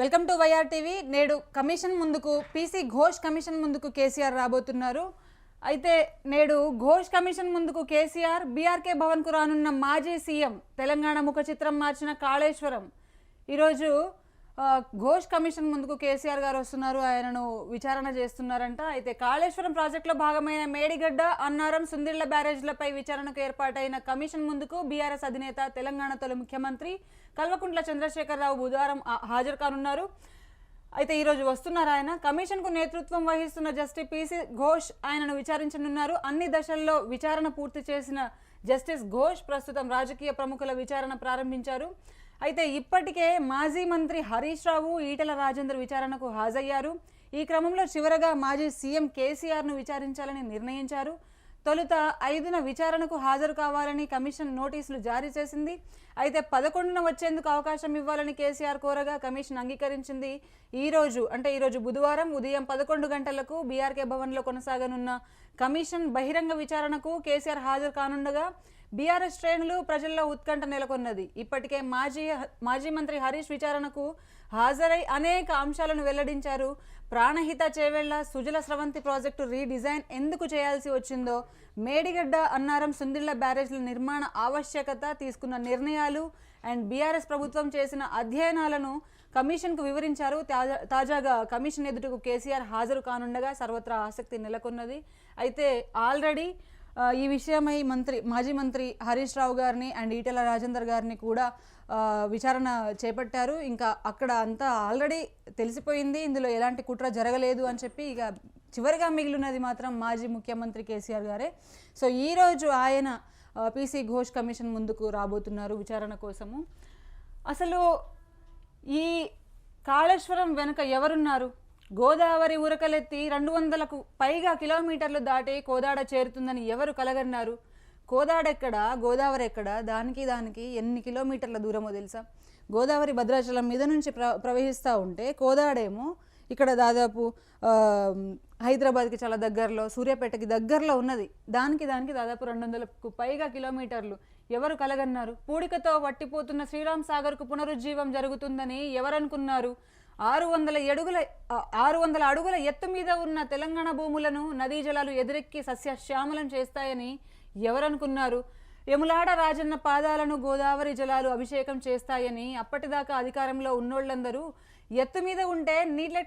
Welcome to YR TV. నేడు commission ముందుకు PC Ghosh commission ముందుకు కేసీఆర్ రాబోతున్నారు. అయితే నేడు ఘోష్ కమిషన్ ముందుకు కేసీఆర్ బీఆర్కే భవన్కు రానున్న మాజీ సీఎం తెలంగాణ ముఖ చిత్రం మార్చిన కాళేశ్వరం. ఈరోజు ఘోష్ కమిషన్ ముందుకు కేసీఆర్ గారు వస్తున్నారు. ఆయనను విచారణ చేస్తున్నారంట. అయితే కాళేశ్వరం ప్రాజెక్టులో భాగమైన మేడిగడ్డ అన్నారం సుందిళ్ళ బ్యారేజ్లపై విచారణకు ఏర్పాటైన కమిషన్ ముందుకు బీఆర్ఎస్ అధినేత తెలంగాణ తొలి ముఖ్యమంత్రి కల్వకుంట్ల చంద్రశేఖరరావు బుధవారం హాజరు కానున్నారు. అయితే ఈరోజు వస్తున్నారు ఆయన. కమిషన్కు నేతృత్వం వహిస్తున్న జస్టిస్ పిసి ఘోష్ ఆయనను విచారించనున్నారు. అన్ని దశల్లో విచారణ పూర్తి చేసిన జస్టిస్ ఘోష్ ప్రస్తుతం రాజకీయ ప్రముఖుల విచారణ ప్రారంభించారు. అయితే ఇప్పటికే మాజీ మంత్రి హరీష్ రావు ఈటల రాజేందర్ విచారణకు హాజరయ్యారు. ఈ క్రమంలో చివరగా మాజీ సీఎం కేసీఆర్ను విచారించాలని నిర్ణయించారు. తొలుత ఐదున విచారణకు హాజరు కావాలని కమిషన్ నోటీసులు జారీ చేసింది. అయితే పదకొండున వచ్చేందుకు అవకాశం ఇవ్వాలని కేసీఆర్ కోరగా కమిషన్ అంగీకరించింది. ఈరోజు అంటే ఈరోజు బుధవారం ఉదయం పదకొండు గంటలకు బీఆర్కే భవన్లో కొనసాగనున్న కమిషన్ బహిరంగ విచారణకు కేసీఆర్ హాజరు కానుండగా బీఆర్ఎస్ శ్రేణులు ప్రజల్లో ఉత్కంఠ నెలకొన్నది. ఇప్పటికే మాజీ మాజీ మంత్రి హరీష్ విచారణకు హాజరై అనేక అంశాలను వెల్లడించారు. ప్రాణహిత చేవెళ్ళ సుజల స్రవంతి ప్రాజెక్టు రీడిజైన్ ఎందుకు చేయాల్సి వచ్చిందో మేడిగడ్డ అన్నారం సుందిళ్ళ బ్యారేజ్ల నిర్మాణ ఆవశ్యకత తీసుకున్న నిర్ణయాలు అండ్ బీఆర్ఎస్ ప్రభుత్వం చేసిన అధ్యయనాలను కమిషన్కు వివరించారు. తాజా తాజాగా కమిషన్ ఎదుటకు కేసీఆర్ హాజరు కానుండగా సర్వత్రా ఆసక్తి నెలకొన్నది. అయితే ఆల్రెడీ ఈ విషయమై మంత్రి మాజీ మంత్రి హరీష్ రావు గారిని అండ్ ఈటెల రాజేందర్ గారిని కూడా విచారణ చేపట్టారు. ఇంకా అక్కడ అంతా ఆల్రెడీ తెలిసిపోయింది. ఇందులో ఎలాంటి కుట్ర జరగలేదు అని చెప్పి ఇక చివరిగా మిగిలినది మాత్రం మాజీ ముఖ్యమంత్రి కేసీఆర్ గారే. సో ఈరోజు ఆయన పీసీ ఘోష్ కమిషన్ ముందుకు రాబోతున్నారు విచారణ కోసము. అసలు ఈ కాళేశ్వరం వెనుక ఎవరున్నారు? గోదావరి ఉరకలెత్తి రెండు వందలకు పైగా కిలోమీటర్లు దాటి కోదాడ చేరుతుందని ఎవరు కలగన్నారు? కోదాడ ఎక్కడ? గోదావరి ఎక్కడ? దానికి దానికి ఎన్ని కిలోమీటర్ల దూరమో తెలుసా? గోదావరి భద్రాచలం మీద నుంచి ప్ర ప్రవహిస్తూ ఉంటే కోదాడేమో ఇక్కడ దాదాపు హైదరాబాద్కి చాలా దగ్గరలో సూర్యాపేటకి దగ్గరలో ఉన్నది. దానికి దానికి దాదాపు రెండు వందలకు పైగా కిలోమీటర్లు ఎవరు కలగన్నారు? పూడికతో వట్టిపోతున్న శ్రీరామ్ సాగర్కు పునరుజ్జీవం జరుగుతుందని ఎవరనుకున్నారు? ఆరు వందల అడుగుల ఆరు వందల అడుగుల ఎత్తు మీద ఉన్న తెలంగాణ భూములను నదీ జలాలు ఎదురెక్కి సస్యశ్యామలం చేస్తాయని ఎవరనుకున్నారు? యములాడ రాజన్న పాదాలను గోదావరి జలాలు అభిషేకం చేస్తాయని అప్పటిదాకా అధికారంలో ఉన్నోళ్ళందరూ ఎత్తు మీద ఉంటే నీళ్ళెట్లా